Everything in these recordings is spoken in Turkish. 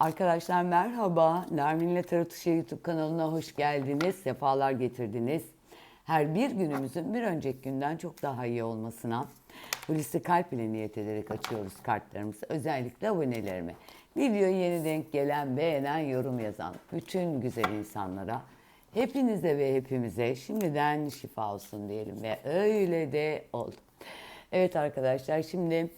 Arkadaşlar merhaba. Nermin'le Tarotuşu YouTube kanalına hoş geldiniz. Sefalar getirdiniz. Her bir günümüzün bir önceki günden çok daha iyi olmasına Hulusi Kalp ile niyet ederek açıyoruz kartlarımızı. Özellikle abonelerime. Videoyu yeni denk gelen, beğenen, yorum yazan bütün güzel insanlara hepinize ve hepimize şimdiden şifa olsun diyelim ve öyle de oldu. Evet arkadaşlar şimdi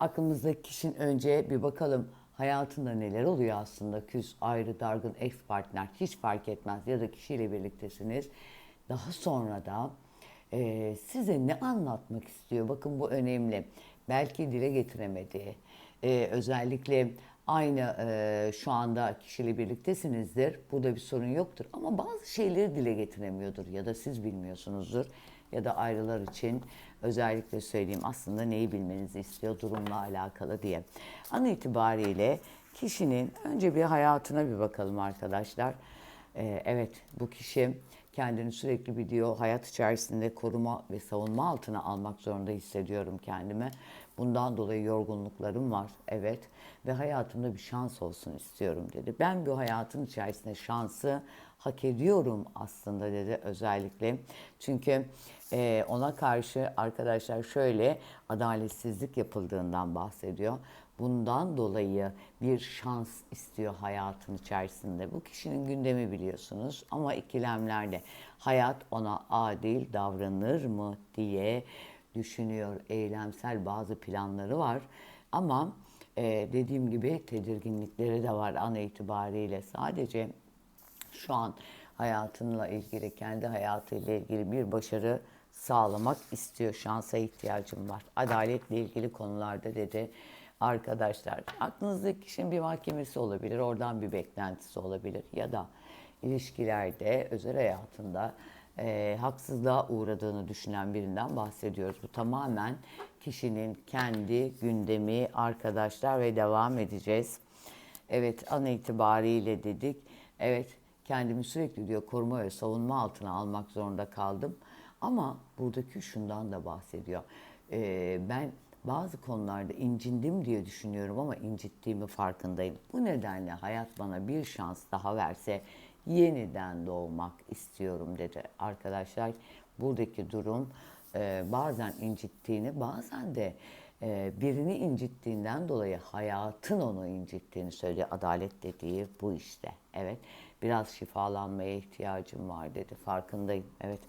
aklımızdaki kişinin önce bir bakalım hayatında neler oluyor aslında küs, ayrı, dargın, ex partner hiç fark etmez ya da kişiyle birliktesiniz. Daha sonra da e, size ne anlatmak istiyor? Bakın bu önemli. Belki dile getiremediği, e, özellikle aynı e, şu anda kişiyle birliktesinizdir. Burada bir sorun yoktur ama bazı şeyleri dile getiremiyordur ya da siz bilmiyorsunuzdur ya da ayrılar için özellikle söyleyeyim aslında neyi bilmenizi istiyor durumla alakalı diye. An itibariyle kişinin önce bir hayatına bir bakalım arkadaşlar. Ee, evet bu kişi kendini sürekli biliyor hayat içerisinde koruma ve savunma altına almak zorunda hissediyorum kendimi. Bundan dolayı yorgunluklarım var evet ve hayatımda bir şans olsun istiyorum dedi. Ben bu hayatın içerisinde şansı hak ediyorum aslında dedi özellikle. Çünkü e, ona karşı arkadaşlar şöyle adaletsizlik yapıldığından bahsediyor. Bundan dolayı bir şans istiyor hayatın içerisinde. Bu kişinin gündemi biliyorsunuz ama ikilemlerde hayat ona adil davranır mı diye düşünüyor. Eylemsel bazı planları var ama e, dediğim gibi tedirginlikleri de var an itibariyle. Sadece şu an hayatınla ilgili, kendi hayatıyla ilgili bir başarı sağlamak istiyor. Şansa ihtiyacım var. Adaletle ilgili konularda dedi arkadaşlar. Aklınızdaki kişinin bir mahkemesi olabilir, oradan bir beklentisi olabilir ya da ilişkilerde, özel hayatında e, haksızlığa uğradığını düşünen birinden bahsediyoruz. Bu tamamen kişinin kendi gündemi, arkadaşlar ve devam edeceğiz. Evet an itibariyle dedik. Evet kendimi sürekli diyor koruma ve savunma altına almak zorunda kaldım. Ama buradaki şundan da bahsediyor. Ee, ben bazı konularda incindim diye düşünüyorum ama incittiğimi farkındayım. Bu nedenle hayat bana bir şans daha verse yeniden doğmak istiyorum dedi. Arkadaşlar buradaki durum e, bazen incittiğini bazen de e, birini incittiğinden dolayı hayatın onu incittiğini söylüyor. Adalet dediği bu işte. Evet biraz şifalanmaya ihtiyacım var dedi. Farkındayım. Evet.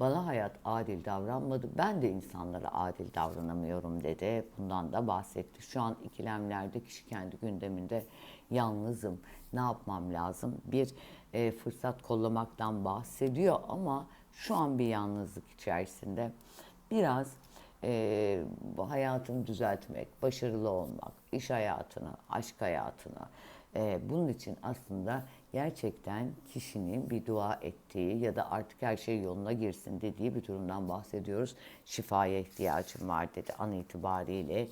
Bana hayat adil davranmadı. Ben de insanlara adil davranamıyorum dedi. Bundan da bahsetti. Şu an ikilemlerde kişi kendi gündeminde yalnızım. Ne yapmam lazım? Bir e, fırsat kollamaktan bahsediyor ama şu an bir yalnızlık içerisinde. Biraz e, hayatını düzeltmek, başarılı olmak, iş hayatını, aşk hayatını. E, bunun için aslında gerçekten kişinin bir dua ettiği ya da artık her şey yoluna girsin dediği bir durumdan bahsediyoruz. Şifaya ihtiyacım var dedi an itibariyle.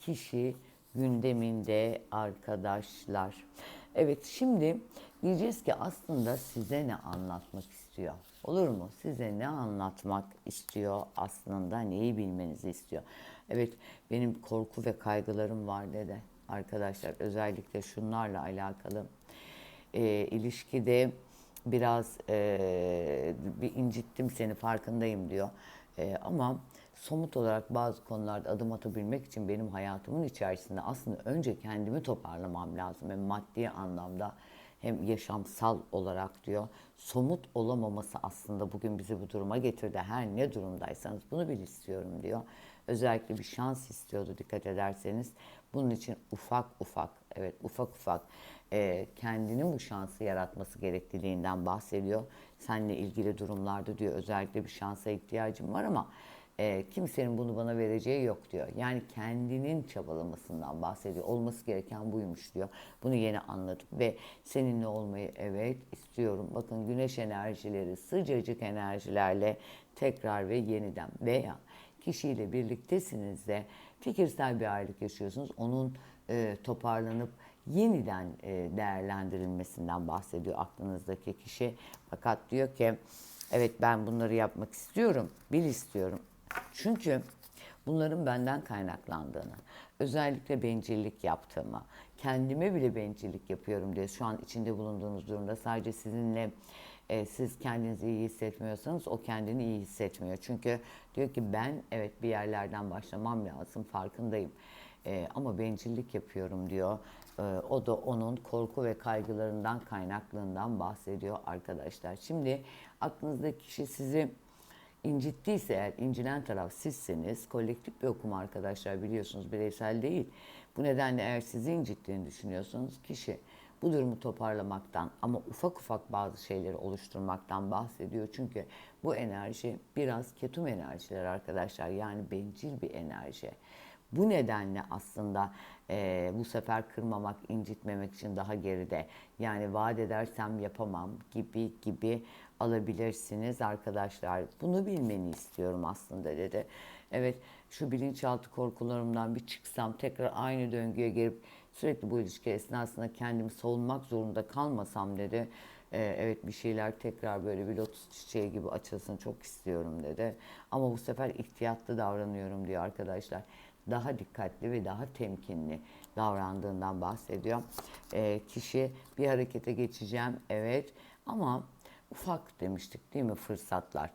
Kişi gündeminde arkadaşlar. Evet şimdi diyeceğiz ki aslında size ne anlatmak istiyor? Olur mu? Size ne anlatmak istiyor aslında neyi bilmenizi istiyor? Evet benim korku ve kaygılarım var dedi arkadaşlar. Özellikle şunlarla alakalı e, ilişkide biraz e, bir incittim seni farkındayım diyor. E, ama somut olarak bazı konularda adım atabilmek için benim hayatımın içerisinde aslında önce kendimi toparlamam lazım. Hem maddi anlamda hem yaşamsal olarak diyor. Somut olamaması aslında bugün bizi bu duruma getirdi. Her ne durumdaysanız bunu bil istiyorum diyor. Özellikle bir şans istiyordu dikkat ederseniz. Bunun için ufak ufak, evet ufak ufak e, kendinin bu şansı yaratması gerekliliğinden bahsediyor. Seninle ilgili durumlarda diyor özellikle bir şansa ihtiyacım var ama e, kimsenin bunu bana vereceği yok diyor. Yani kendinin çabalamasından bahsediyor. Olması gereken buymuş diyor. Bunu yeni anladım ve seninle olmayı evet istiyorum. Bakın güneş enerjileri sıcacık enerjilerle tekrar ve yeniden veya kişiyle birliktesiniz de fikirsel bir ayrılık yaşıyorsunuz. Onun e, toparlanıp yeniden e, değerlendirilmesinden bahsediyor aklınızdaki kişi. Fakat diyor ki evet ben bunları yapmak istiyorum, bil istiyorum. Çünkü bunların benden kaynaklandığını, özellikle bencillik yaptığımı, kendime bile bencillik yapıyorum diye şu an içinde bulunduğunuz durumda sadece sizinle e, siz kendinizi iyi hissetmiyorsanız o kendini iyi hissetmiyor. Çünkü diyor ki ben evet bir yerlerden başlamam lazım farkındayım. E, ama bencillik yapıyorum diyor. E, o da onun korku ve kaygılarından kaynaklığından bahsediyor arkadaşlar. Şimdi aklınızdaki kişi sizi incittiyse eğer incinen taraf sizseniz kolektif bir okuma arkadaşlar biliyorsunuz bireysel değil. Bu nedenle eğer sizi incittiğini düşünüyorsanız kişi bu durumu toparlamaktan ama ufak ufak bazı şeyleri oluşturmaktan bahsediyor. Çünkü bu enerji biraz ketum enerjiler arkadaşlar yani bencil bir enerji. Bu nedenle aslında e, bu sefer kırmamak, incitmemek için daha geride. Yani vaat edersem yapamam gibi gibi alabilirsiniz arkadaşlar. Bunu bilmeni istiyorum aslında dedi. Evet şu bilinçaltı korkularımdan bir çıksam tekrar aynı döngüye girip sürekli bu ilişki esnasında kendimi savunmak zorunda kalmasam dedi. Ee, evet bir şeyler tekrar böyle bir lotus çiçeği gibi açılsın çok istiyorum dedi. Ama bu sefer ihtiyatlı davranıyorum diyor arkadaşlar. Daha dikkatli ve daha temkinli davrandığından bahsediyor. Ee, kişi bir harekete geçeceğim evet ama ufak demiştik değil mi fırsatlar.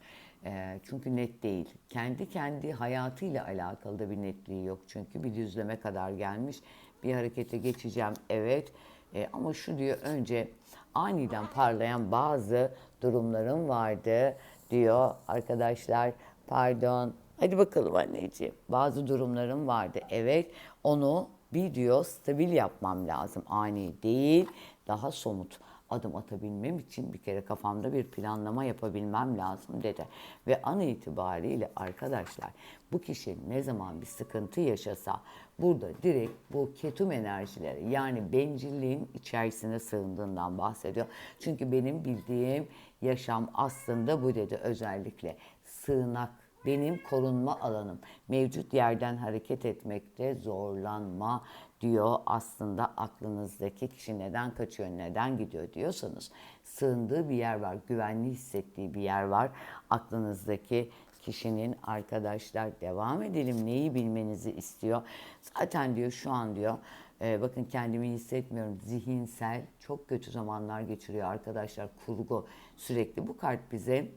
Ee, çünkü net değil. Kendi kendi hayatıyla alakalı da bir netliği yok. Çünkü bir düzleme kadar gelmiş. Bir harekete geçeceğim evet. Ee, ama şu diyor önce aniden parlayan bazı durumlarım vardı diyor arkadaşlar. Pardon. Hadi bakalım anneciğim. Bazı durumlarım vardı. Evet onu bir diyor stabil yapmam lazım. Ani değil daha somut adım atabilmem için bir kere kafamda bir planlama yapabilmem lazım dedi. Ve an itibariyle arkadaşlar bu kişi ne zaman bir sıkıntı yaşasa burada direkt bu ketum enerjileri yani bencilliğin içerisine sığındığından bahsediyor. Çünkü benim bildiğim yaşam aslında bu dedi özellikle sığınak benim korunma alanım. Mevcut yerden hareket etmekte zorlanma diyor aslında aklınızdaki kişi neden kaçıyor, neden gidiyor diyorsanız sığındığı bir yer var, güvenli hissettiği bir yer var. Aklınızdaki kişinin arkadaşlar devam edelim neyi bilmenizi istiyor. Zaten diyor şu an diyor e, bakın kendimi hissetmiyorum zihinsel çok kötü zamanlar geçiriyor arkadaşlar kurgu sürekli bu kart bize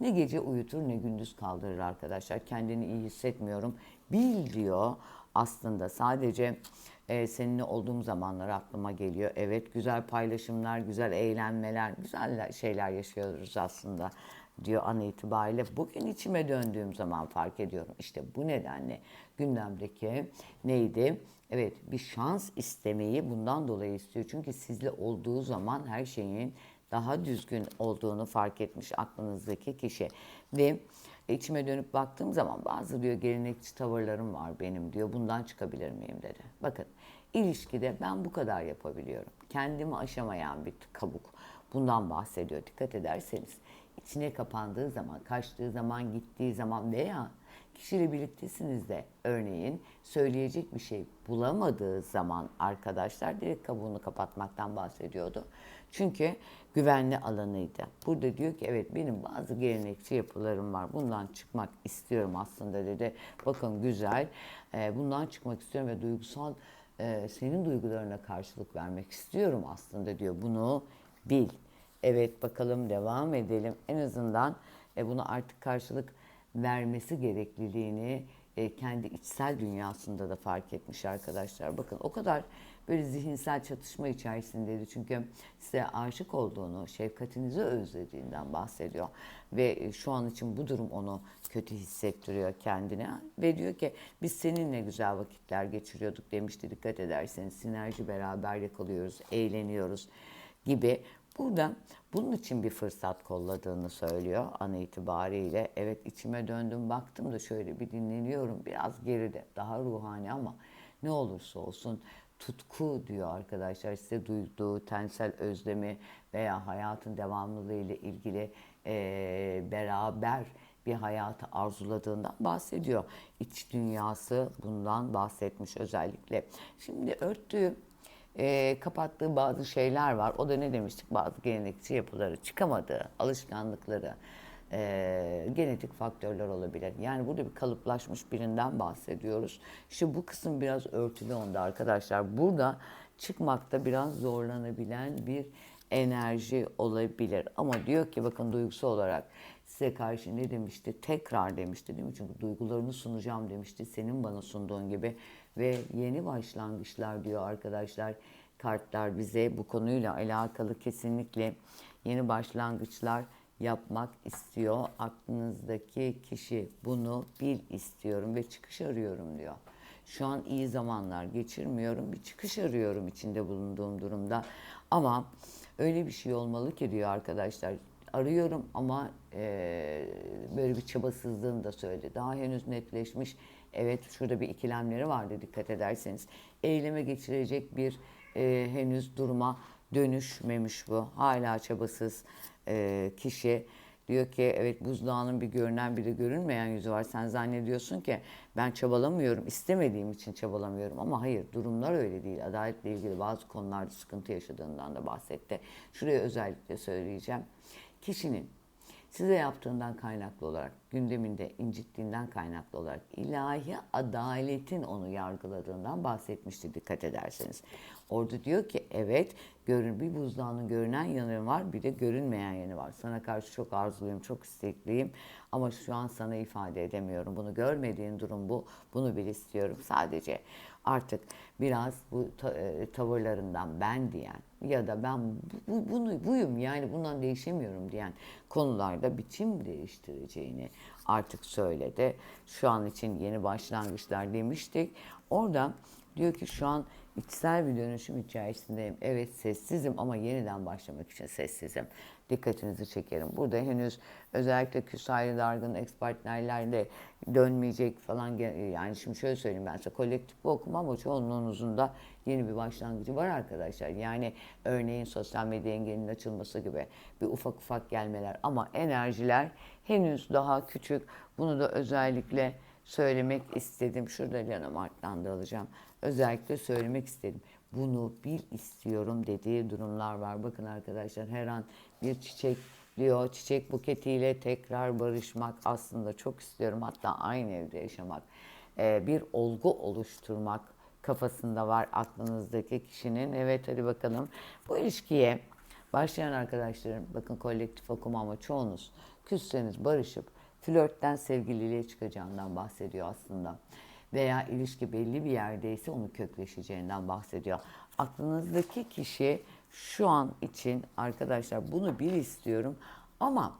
ne gece uyutur ne gündüz kaldırır arkadaşlar kendini iyi hissetmiyorum bil diyor aslında sadece e, seninle olduğum zamanlar aklıma geliyor. Evet güzel paylaşımlar, güzel eğlenmeler, güzel şeyler yaşıyoruz aslında diyor an itibariyle. Bugün içime döndüğüm zaman fark ediyorum. İşte bu nedenle gündemdeki neydi? Evet bir şans istemeyi bundan dolayı istiyor. Çünkü sizle olduğu zaman her şeyin daha düzgün olduğunu fark etmiş aklınızdaki kişi. Ve içime dönüp baktığım zaman bazı diyor gelenekçi tavırlarım var benim diyor. Bundan çıkabilir miyim dedi. Bakın ilişkide ben bu kadar yapabiliyorum. Kendimi aşamayan bir kabuk. Bundan bahsediyor. Dikkat ederseniz içine kapandığı zaman, kaçtığı zaman, gittiği zaman veya kişiyle birliktesiniz de örneğin söyleyecek bir şey bulamadığı zaman arkadaşlar direkt kabuğunu kapatmaktan bahsediyordu. Çünkü güvenli alanıydı. Burada diyor ki evet benim bazı gelenekçi yapılarım var. Bundan çıkmak istiyorum aslında dedi. Bakın güzel. Bundan çıkmak istiyorum ve duygusal senin duygularına karşılık vermek istiyorum aslında diyor. Bunu bil. Evet bakalım devam edelim. En azından bunu artık karşılık vermesi gerekliliğini kendi içsel dünyasında da fark etmiş arkadaşlar. Bakın o kadar böyle zihinsel çatışma içerisindeydi. Çünkü size aşık olduğunu, şefkatinizi özlediğinden bahsediyor. Ve şu an için bu durum onu kötü hissettiriyor kendine. Ve diyor ki biz seninle güzel vakitler geçiriyorduk demişti dikkat ederseniz. Sinerji beraber yakalıyoruz, eğleniyoruz gibi. Burada bunun için bir fırsat kolladığını söylüyor an itibariyle. Evet içime döndüm baktım da şöyle bir dinleniyorum biraz geride daha ruhani ama ne olursa olsun tutku diyor arkadaşlar size duyduğu tensel özlemi veya hayatın devamlılığı ile ilgili e, beraber bir hayatı arzuladığından bahsediyor. İç dünyası bundan bahsetmiş özellikle. Şimdi örttüğü e, kapattığı bazı şeyler var. O da ne demiştik? Bazı gelenekçi yapıları, çıkamadığı alışkanlıkları, e, genetik faktörler olabilir. Yani burada bir kalıplaşmış birinden bahsediyoruz. İşte bu kısım biraz örtülü onda arkadaşlar. Burada çıkmakta biraz zorlanabilen bir enerji olabilir. Ama diyor ki bakın duygusal olarak size karşı ne demişti? Tekrar demişti değil mi? Çünkü duygularını sunacağım demişti. Senin bana sunduğun gibi. Ve yeni başlangıçlar diyor arkadaşlar. Kartlar bize bu konuyla alakalı kesinlikle yeni başlangıçlar yapmak istiyor. Aklınızdaki kişi bunu bil istiyorum ve çıkış arıyorum diyor. Şu an iyi zamanlar geçirmiyorum. Bir çıkış arıyorum içinde bulunduğum durumda. Ama öyle bir şey olmalı ki diyor arkadaşlar. Arıyorum ama e, böyle bir çabasızlığını da söyledi. Daha henüz netleşmiş. Evet şurada bir ikilemleri vardı dikkat ederseniz. Eyleme geçirecek bir e, henüz duruma dönüşmemiş bu. Hala çabasız e, kişi. Diyor ki evet buzdağının bir görünen bir de görünmeyen yüzü var. Sen zannediyorsun ki ben çabalamıyorum, istemediğim için çabalamıyorum. Ama hayır durumlar öyle değil. Adaletle ilgili bazı konularda sıkıntı yaşadığından da bahsetti. Şuraya özellikle söyleyeceğim. Kişinin size yaptığından kaynaklı olarak, gündeminde incittiğinden kaynaklı olarak ilahi adaletin onu yargıladığından bahsetmişti dikkat ederseniz. Orada diyor ki evet görün bir buzdağının görünen yanı var bir de görünmeyen yanı var. Sana karşı çok arzuluyum, çok istekliyim ama şu an sana ifade edemiyorum. Bunu görmediğin durum bu. Bunu bil istiyorum sadece. Artık biraz bu e, tavırlarından ben diyen ya da ben bu, bunu buyum yani bundan değişemiyorum diyen konularda biçim değiştireceğini artık söyledi. Şu an için yeni başlangıçlar demiştik. Orada diyor ki şu an içsel bir dönüşüm içerisindeyim. Evet sessizim ama yeniden başlamak için sessizim. Dikkatinizi çekerim. Burada henüz özellikle küs ayrı dargın ex partnerlerle dönmeyecek falan yani şimdi şöyle söyleyeyim ben size kolektif bir okuma ama çoğunluğunuzun da yeni bir başlangıcı var arkadaşlar. Yani örneğin sosyal medya engelinin açılması gibi bir ufak ufak gelmeler ama enerjiler henüz daha küçük. Bunu da özellikle söylemek istedim. Şurada canım arttan da alacağım. Özellikle söylemek istedim. Bunu bil istiyorum dediği durumlar var. Bakın arkadaşlar her an bir çiçek diyor. Çiçek buketiyle tekrar barışmak aslında çok istiyorum. Hatta aynı evde yaşamak. Ee, bir olgu oluşturmak kafasında var aklınızdaki kişinin. Evet hadi bakalım. Bu ilişkiye başlayan arkadaşlarım bakın kolektif okuma ama çoğunuz küsseniz barışıp flörtten sevgililiğe çıkacağından bahsediyor aslında. Veya ilişki belli bir yerdeyse onu kökleşeceğinden bahsediyor. Aklınızdaki kişi şu an için arkadaşlar bunu bir istiyorum ama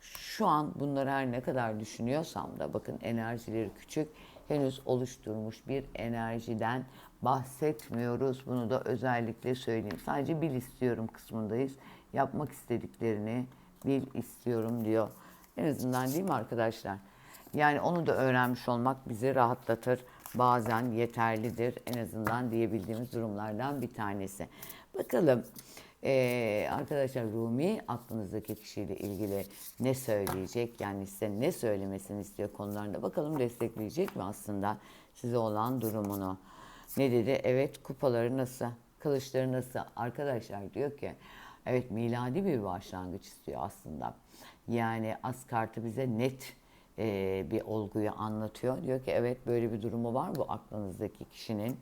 şu an bunları her ne kadar düşünüyorsam da bakın enerjileri küçük henüz oluşturmuş bir enerjiden bahsetmiyoruz. Bunu da özellikle söyleyeyim. Sadece bil istiyorum kısmındayız. Yapmak istediklerini bil istiyorum diyor. En azından değil mi arkadaşlar? Yani onu da öğrenmiş olmak bizi rahatlatır. Bazen yeterlidir en azından diyebildiğimiz durumlardan bir tanesi. Bakalım ee, arkadaşlar Rumi aklınızdaki kişiyle ilgili ne söyleyecek? Yani size ne söylemesini istiyor konularında. Bakalım destekleyecek mi aslında size olan durumunu? Ne dedi? Evet kupaları nasıl? Kılıçları nasıl? Arkadaşlar diyor ki evet miladi bir başlangıç istiyor aslında. Yani az kartı bize net e, bir olguyu anlatıyor. Diyor ki evet böyle bir durumu var bu aklınızdaki kişinin.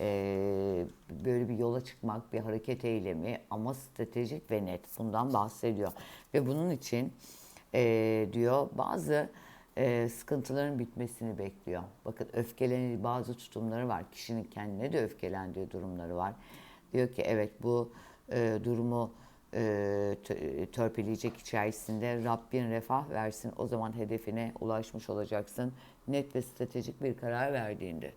E, böyle bir yola çıkmak, bir hareket eylemi ama stratejik ve net bundan bahsediyor. Ve bunun için e, diyor bazı e, sıkıntıların bitmesini bekliyor. Bakın öfkelenen bazı tutumları var. Kişinin kendine de öfkelendiği durumları var. Diyor ki evet bu e, durumu e, tö- törpüleyecek içerisinde Rabbin refah versin. O zaman hedefine ulaşmış olacaksın. Net ve stratejik bir karar verdiğinde.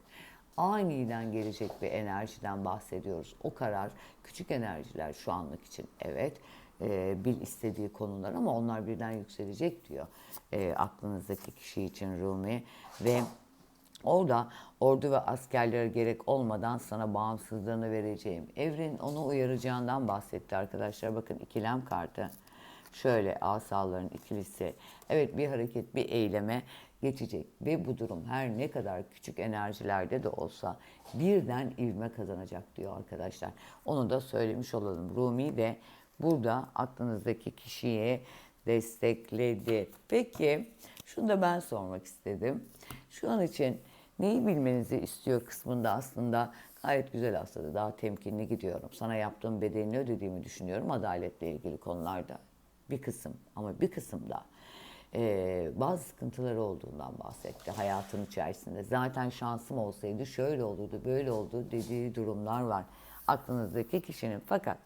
Aniden gelecek bir enerjiden bahsediyoruz. O karar küçük enerjiler şu anlık için evet e, bil istediği konular ama onlar birden yükselecek diyor e, aklınızdaki kişi için Rumi ve Orada ordu ve askerlere gerek olmadan sana bağımsızlığını vereceğim. Evrenin onu uyaracağından bahsetti arkadaşlar. Bakın ikilem kartı. Şöyle asaların ikilisi. Evet bir hareket, bir eyleme geçecek. Ve bu durum her ne kadar küçük enerjilerde de olsa birden ivme kazanacak diyor arkadaşlar. Onu da söylemiş olalım. Rumi de burada aklınızdaki kişiye destekledi. Peki şunu da ben sormak istedim. Şu an için neyi bilmenizi istiyor kısmında aslında gayet güzel aslında daha temkinli gidiyorum. Sana yaptığım bedelini ödediğimi düşünüyorum adaletle ilgili konularda. Bir kısım ama bir kısım da e, bazı sıkıntıları olduğundan bahsetti hayatın içerisinde. Zaten şansım olsaydı şöyle olurdu, böyle oldu dediği durumlar var aklınızdaki kişinin. Fakat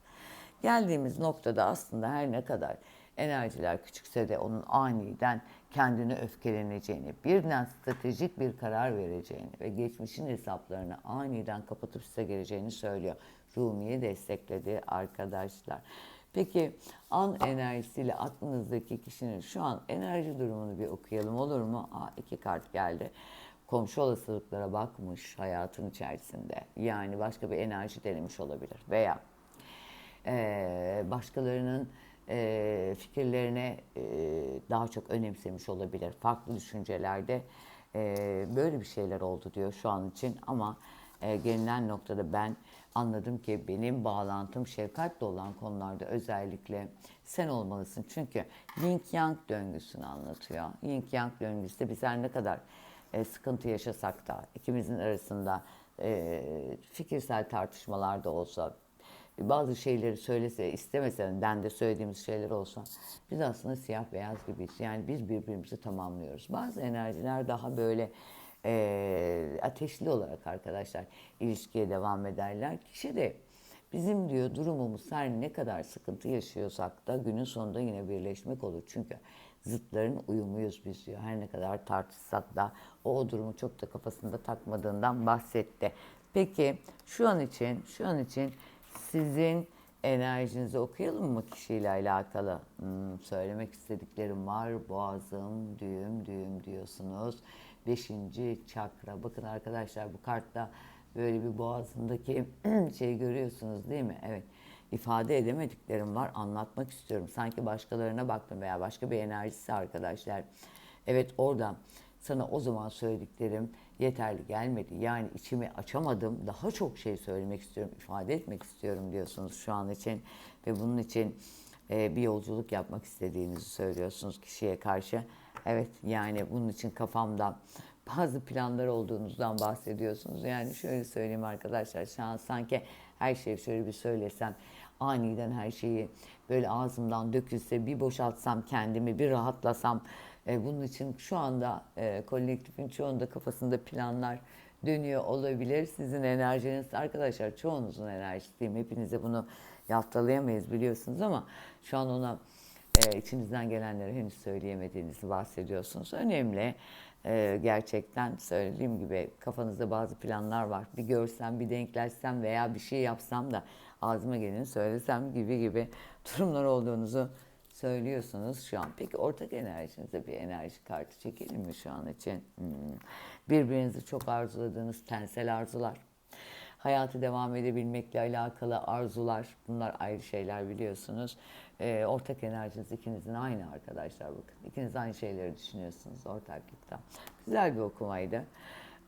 geldiğimiz noktada aslında her ne kadar enerjiler küçükse de onun aniden kendine öfkeleneceğini, birden stratejik bir karar vereceğini ve geçmişin hesaplarını aniden kapatıp size geleceğini söylüyor. Rumi'yi destekledi arkadaşlar. Peki an enerjisiyle aklınızdaki kişinin şu an enerji durumunu bir okuyalım olur mu? Aa, iki kart geldi. Komşu olasılıklara bakmış hayatın içerisinde. Yani başka bir enerji denemiş olabilir. Veya e, başkalarının e, fikirlerine e, daha çok önemsemiş olabilir. Farklı düşüncelerde e, böyle bir şeyler oldu diyor şu an için ama e, gelinen noktada ben anladım ki benim bağlantım şefkatle olan konularda özellikle sen olmalısın. Çünkü Yin Yang döngüsünü anlatıyor. Yin Yang döngüsü de biz ne kadar e, sıkıntı yaşasak da ikimizin arasında e, fikirsel tartışmalar da olsa bazı şeyleri söylese istemese ben de söylediğimiz şeyler olsa biz aslında siyah beyaz gibiyiz. Yani biz birbirimizi tamamlıyoruz. Bazı enerjiler daha böyle e, ateşli olarak arkadaşlar ilişkiye devam ederler. Kişi de bizim diyor durumumuz her ne kadar sıkıntı yaşıyorsak da günün sonunda yine birleşmek olur. Çünkü zıtların uyumuyuz biz diyor. Her ne kadar tartışsak da o, o durumu çok da kafasında takmadığından bahsetti. Peki şu an için şu an için sizin enerjinizi okuyalım mı kişiyle alakalı? Hmm, söylemek istediklerim var. Boğazım, düğüm, düğüm diyorsunuz. Beşinci çakra. Bakın arkadaşlar bu kartta böyle bir boğazındaki şey görüyorsunuz değil mi? Evet. İfade edemediklerim var. Anlatmak istiyorum. Sanki başkalarına baktım veya başka bir enerjisi arkadaşlar. Evet orada sana o zaman söylediklerim yeterli gelmedi. Yani içimi açamadım. Daha çok şey söylemek istiyorum, ifade etmek istiyorum diyorsunuz şu an için. Ve bunun için e, bir yolculuk yapmak istediğinizi söylüyorsunuz kişiye karşı. Evet yani bunun için kafamda bazı planlar olduğunuzdan bahsediyorsunuz. Yani şöyle söyleyeyim arkadaşlar şu an sanki her şeyi şöyle bir söylesem aniden her şeyi böyle ağzımdan dökülse bir boşaltsam kendimi bir rahatlasam e, bunun için şu anda e, kolektifin çoğunda kafasında planlar dönüyor olabilir. Sizin enerjiniz arkadaşlar çoğunuzun enerjisi diyeyim. Hepinize bunu yaftalayamayız biliyorsunuz ama şu an ona e, içinizden gelenleri henüz söyleyemediğinizi bahsediyorsunuz. Önemli. E, gerçekten söylediğim gibi kafanızda bazı planlar var. Bir görsem, bir denkleşsem veya bir şey yapsam da ağzıma geleni söylesem gibi gibi durumlar olduğunuzu söylüyorsunuz şu an. Peki ortak enerjinize bir enerji kartı çekelim mi şu an için? Hmm. Birbirinizi çok arzuladığınız tensel arzular. Hayatı devam edebilmekle alakalı arzular. Bunlar ayrı şeyler biliyorsunuz. Ee, ortak enerjiniz ikinizin aynı arkadaşlar bakın. İkiniz aynı şeyleri düşünüyorsunuz ortaklıkta. Güzel bir okumaydı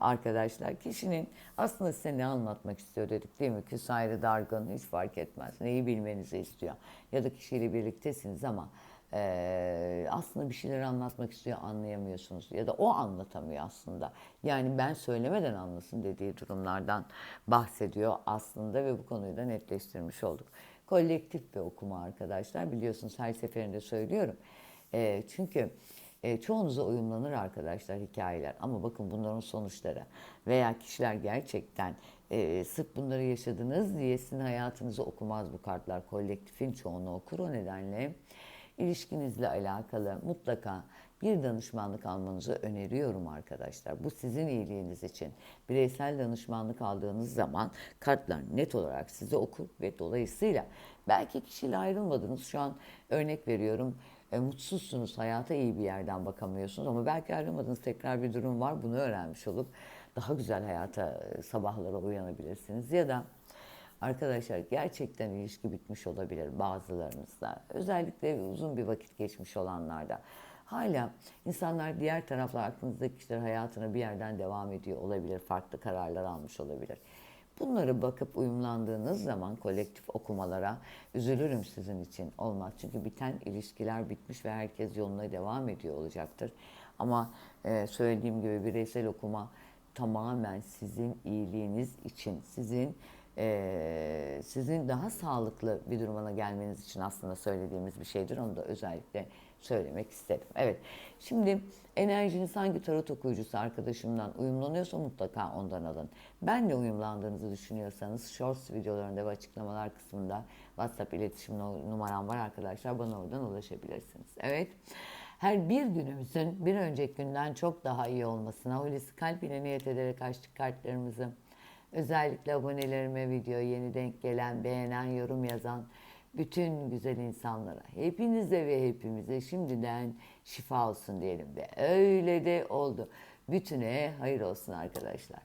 arkadaşlar. Kişinin aslında size ne anlatmak istiyor dedik değil mi? Küs ayrı dargın hiç fark etmez. Neyi bilmenizi istiyor. Ya da kişiyle birliktesiniz ama e, aslında bir şeyler anlatmak istiyor anlayamıyorsunuz. Ya da o anlatamıyor aslında. Yani ben söylemeden anlasın dediği durumlardan bahsediyor aslında ve bu konuyu da netleştirmiş olduk. Kolektif bir okuma arkadaşlar. Biliyorsunuz her seferinde söylüyorum. E, çünkü e, çoğunuza uyumlanır arkadaşlar hikayeler ama bakın bunların sonuçları veya kişiler gerçekten e, sırf bunları yaşadınız diye sizin hayatınızı okumaz bu kartlar. Kolektifin çoğunu okur o nedenle ilişkinizle alakalı mutlaka bir danışmanlık almanızı öneriyorum arkadaşlar. Bu sizin iyiliğiniz için. Bireysel danışmanlık aldığınız zaman kartlar net olarak size okur ve dolayısıyla belki kişiyle ayrılmadınız. Şu an örnek veriyorum e, mutsuzsunuz, hayata iyi bir yerden bakamıyorsunuz ama belki ayrılmadığınız tekrar bir durum var. Bunu öğrenmiş olup daha güzel hayata e, sabahlara uyanabilirsiniz. Ya da arkadaşlar gerçekten ilişki bitmiş olabilir bazılarınızda. Özellikle uzun bir vakit geçmiş olanlarda. Hala insanlar diğer taraflar aklınızdaki kişiler hayatına bir yerden devam ediyor olabilir. Farklı kararlar almış olabilir. Bunları bakıp uyumlandığınız zaman kolektif okumalara üzülürüm sizin için olmaz. Çünkü biten ilişkiler bitmiş ve herkes yoluna devam ediyor olacaktır. Ama e, söylediğim gibi bireysel okuma tamamen sizin iyiliğiniz için, sizin e, sizin daha sağlıklı bir durumuna gelmeniz için aslında söylediğimiz bir şeydir. Onu da özellikle söylemek istedim. Evet, şimdi enerjiniz hangi tarot okuyucusu arkadaşımdan uyumlanıyorsa mutlaka ondan alın. Benle uyumlandığınızı düşünüyorsanız Shorts videolarında ve açıklamalar kısmında WhatsApp iletişim numaram var arkadaşlar. Bana oradan ulaşabilirsiniz. Evet. Her bir günümüzün bir önceki günden çok daha iyi olmasına Hulusi Kalp ile niyet ederek açtık kartlarımızı. Özellikle abonelerime video yeni denk gelen, beğenen, yorum yazan bütün güzel insanlara, hepinize ve hepimize şimdiden şifa olsun diyelim ve öyle de oldu. Bütüne hayır olsun arkadaşlar.